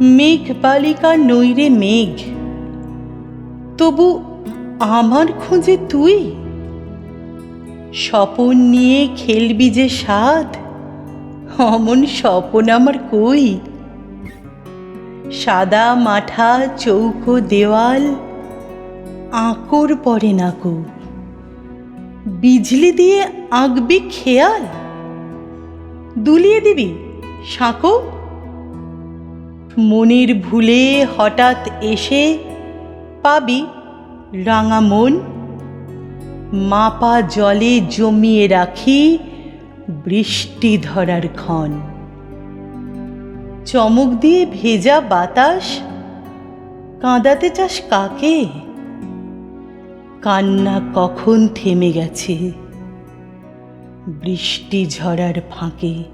মেঘ বালিকা নইরে মেঘ। তবু আমার খোঁজে তুই? স্বপন নিয়ে খেলবি যে সাদ অমন স্বপন আমার কই? সাদা মাঠা চৌকো দেওয়াল, আঁকর পড়ে নাকো বিজলি দিয়ে আঁকবি খেয়াল, দুলিয়ে দিবি সাঁকো মনের ভুলে হঠাৎ এসে পাবি রাঙা মন। মাপা জলে জমিয়ে রাখি বৃষ্টি ধরার ক্ষণ। চমক দিয়ে ভেজা বাতাস, কাঁদাতে চাস কাকে? কান্না কখন থেমে গেছে? বৃষ্টি ঝরার ফাঁকে